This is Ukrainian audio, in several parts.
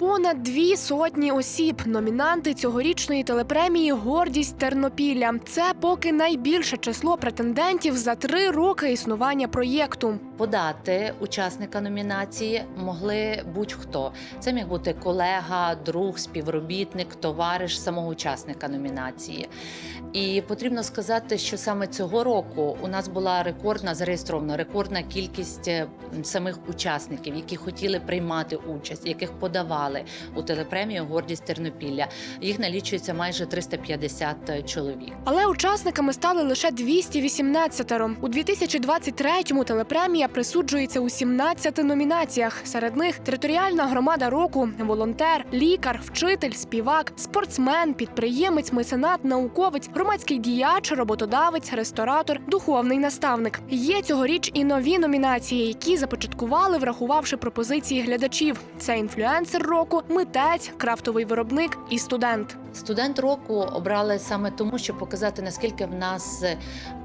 Понад дві сотні осіб. Номінанти цьогорічної телепремії Гордість Тернопілля. Це поки найбільше число претендентів за три роки існування проєкту. Подати учасника номінації могли будь-хто. Це міг бути колега, друг, співробітник, товариш самого учасника номінації. І потрібно сказати, що саме цього року у нас була рекордна зареєстрована рекордна кількість е, самих учасників, які хотіли приймати участь, яких подавали у телепремію Гордість Тернопілля. Їх налічується майже 350 чоловік. Але учасниками стали лише 218-ро. У 2023-му телепремія присуджується у 17 номінаціях. Серед них територіальна громада року, волонтер, лікар, вчитель, співак, спортсмен, підприємець, меценат, науковець, громадський діяч, роботодавець, ресторатор, духовний наставник. Є цьогоріч і нові номінації, які започаткували, врахувавши пропозиції глядачів. Це інфлюенсер року, митець, крафтовий виробник і студент. Студент року обрали саме тому, щоб показати наскільки в нас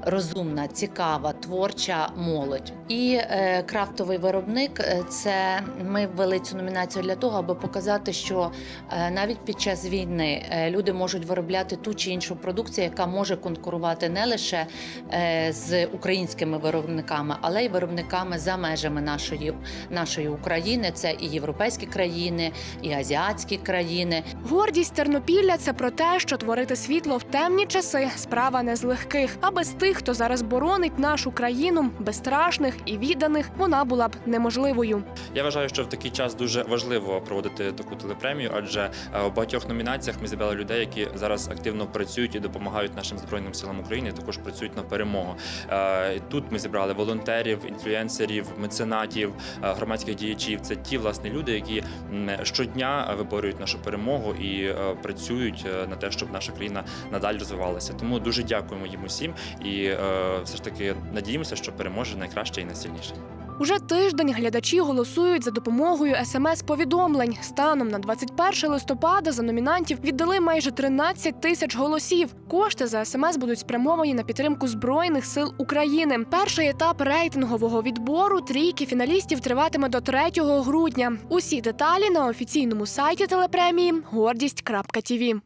розумна, цікава, творча молодь. І е, крафтовий виробник е, це ми ввели цю номінацію для того, аби показати, що е, навіть під час війни люди можуть виробляти ту чи іншу продукцію, яка може конкурувати не лише з українськими виробниками, але й виробниками за межами нашої, нашої України. Це і європейські країни, і азіатські країни. Гордість Тернопілля це про те, що творити світло в темні часи справа не з легких. А без тих, хто зараз боронить нашу країну, безстрашних і відданих, вона була б неможливою. Я вважаю, що в такий час дуже важливо проводити таку телепремію, адже е, у багатьох номінаціях ми зібрали людей, які зараз активно працюють і допомагають нашим збройним силам України. Також працюють на перемогу. Е, Тут ми зібрали волонтерів, інфлюенсерів, меценатів, е, громадських діячів. Це ті власне люди, які щодня виборюють нашу перемогу і працюють на те, щоб наша країна надалі розвивалася. Тому дуже дякуємо їм усім і все ж таки надіємося, що переможе найкраще і найсильніше. Уже тиждень глядачі голосують за допомогою смс-повідомлень. Станом на 21 листопада за номінантів віддали майже 13 тисяч голосів. Кошти за смс будуть спрямовані на підтримку збройних сил України. Перший етап рейтингового відбору трійки фіналістів триватиме до 3 грудня. Усі деталі на офіційному сайті телепремії гордість.тв.